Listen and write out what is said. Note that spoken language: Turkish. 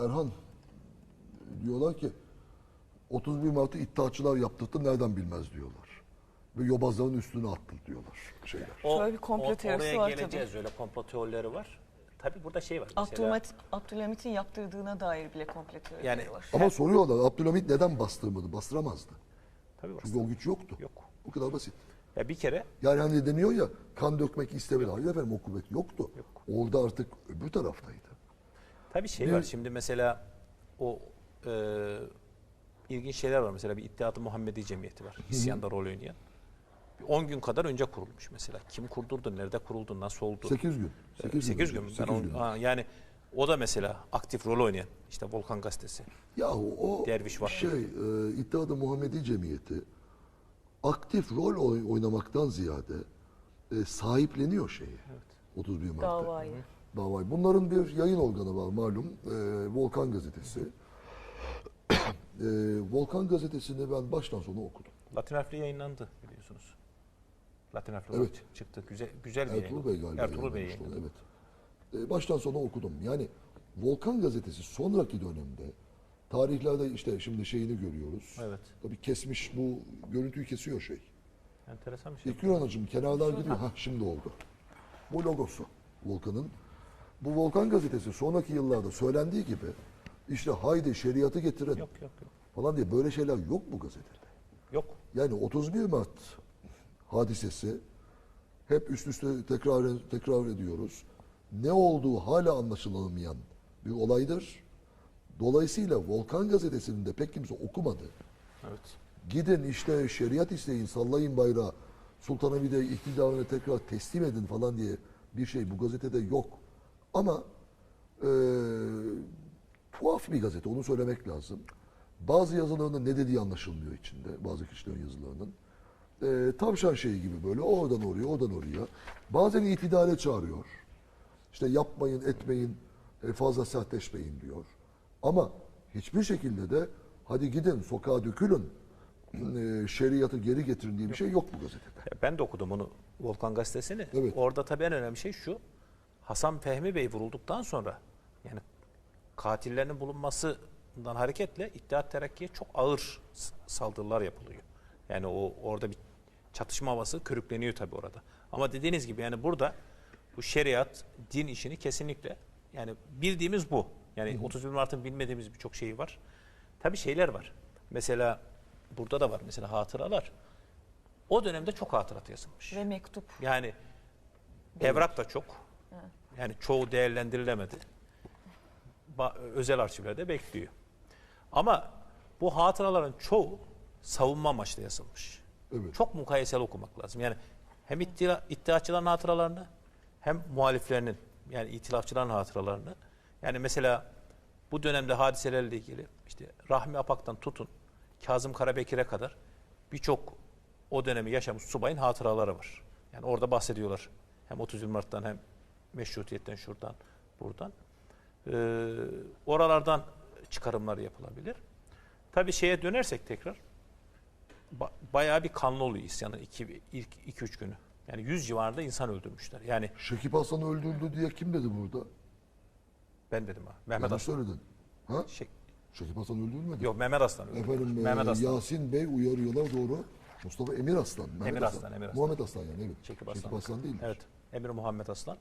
Erhan diyorlar ki 31 Mart'ı iddiaçılar yaptırdı nereden bilmez diyorlar. Ve yobazların üstüne attı diyorlar şeyler. Şöyle bir komplo teorisi oraya var geleceğiz öyle komplo teorileri var. Tabii burada şey var mesela. Abdülhamit, Abdülhamit'in yaptırdığına dair bile komplo teorileri Yani- var. Ama soruyorlar Abdülhamit neden bastırmadı? Bastıramazdı. Tabii var. Çünkü o güç yoktu. Yok. Bu kadar basit. Ya bir kere Yani hani deniyor ya kan dökmek istemedi. Hayır efendim o kuvvet yoktu. Yok. Orada artık öbür taraftaydı. Tabii şey var. Şimdi mesela o e, ilginç şeyler var. Mesela bir İttihat-ı Muhammedi Cemiyeti var. İsyanda rol oynayan. Bir 10 gün kadar önce kurulmuş mesela. Kim kurdurdu, nerede kuruldu, nasıl oldu? 8 gün. 8, 8 gün. mü? Ben Sekiz on- gün. ha, yani o da mesela aktif rol oynayan. İşte Volkan Gazetesi. Yahu o Derviş var. şey e, İttihat-ı Muhammedi Cemiyeti aktif rol oy- oynamaktan ziyade e, sahipleniyor şeyi. 31 Mart'ta. Davayı. Davayı. Bunların bir yayın organı var malum. e, Volkan Gazetesi. E, Volkan Gazetesi'ni ben baştan sona okudum. Latin harfli yayınlandı biliyorsunuz. Latin harfli Evet. çıktı. Güzel güzel bir Ertuğrul Bey galiba. Ertuğrul Bey yayınladı. Evet. E, baştan sona okudum. Yani Volkan Gazetesi sonraki dönemde tarihlerde işte şimdi şeyini görüyoruz. Evet. Tabii kesmiş bu görüntüyü kesiyor şey. Enteresan bir şey. İlknur Anacığım kenardan gidiyor. Ha şimdi oldu. Bu logosu Volkan'ın. Bu Volkan gazetesi sonraki yıllarda söylendiği gibi işte haydi şeriatı getirelim Yok yok yok. falan diye böyle şeyler yok bu gazetede. Yok. Yani 31 Mart hadisesi hep üst üste tekrar tekrar ediyoruz. Ne olduğu hala anlaşılamayan bir olaydır. Dolayısıyla Volkan gazetesini de pek kimse okumadı. Evet. Gidin işte şeriat isteyin, sallayın bayrağı. Sultanahmet'e iktidarını tekrar teslim edin falan diye bir şey bu gazetede yok. Ama eee tuhaf bir gazete, onu söylemek lazım. Bazı yazılarının ne dediği anlaşılmıyor içinde, bazı kişilerin yazılarının. Eee tavşan şeyi gibi böyle oradan oraya, oradan oraya. Bazen itidale çağırıyor. İşte yapmayın, etmeyin, e, fazla sertleşmeyin diyor. Ama hiçbir şekilde de hadi gidin sokağa dökülün, e, şeriatı geri getirin diye bir şey yok bu gazetede. Ben de okudum onu Volkan Gazetesi'ni. Evet. Orada tabii en önemli şey şu. Hasan Fehmi Bey vurulduktan sonra yani katillerinin bulunmasından hareketle İttihat Terakki'ye çok ağır saldırılar yapılıyor. Yani o orada bir çatışma havası körükleniyor tabii orada. Ama dediğiniz gibi yani burada bu şeriat, din işini kesinlikle yani bildiğimiz bu. Yani 31 Mart'ın bilmediğimiz birçok şeyi var. Tabii şeyler var. Mesela burada da var mesela hatıralar. O dönemde çok hatırat yazılmış. Ve mektup. Yani evrak da çok. Yani çoğu değerlendirilemedi. Ba- özel arşivlerde bekliyor. Ama bu hatıraların çoğu savunma amaçlı yazılmış. Evet. Çok mukayeseli okumak lazım. Yani hem ittila, iddiaçıların hatıralarını hem muhaliflerinin yani itilafçıların hatıralarını. Yani mesela bu dönemde hadiselerle ilgili işte Rahmi Apak'tan tutun Kazım Karabekir'e kadar birçok o dönemi yaşamış subayın hatıraları var. Yani orada bahsediyorlar. Hem 30 Mart'tan hem meşrutiyetten şuradan buradan. Ee, oralardan çıkarımlar yapılabilir. Tabii şeye dönersek tekrar ba- bayağı bir kanlı oluyor isyanın iki, ilk 2-3 günü. Yani 100 civarında insan öldürmüşler. Yani Şekip Hasan öldürüldü diye kim dedi burada? ben dedim ha. Mehmet Aslan. söyledin. Ha? Şey, Şekip Hasan öldürülmedi. yok Mehmet Aslan. öldürmüş. Efendim e, Mehmet Aslan. Yasin Bey uyarıyorlar doğru. Mustafa Emir Aslan. Mehmet Emir Aslan, Emir Aslan. Muhammed Aslan yani evet. Şekip Şekip Aslan. Aslan değil. Evet. Emir Muhammed Aslan.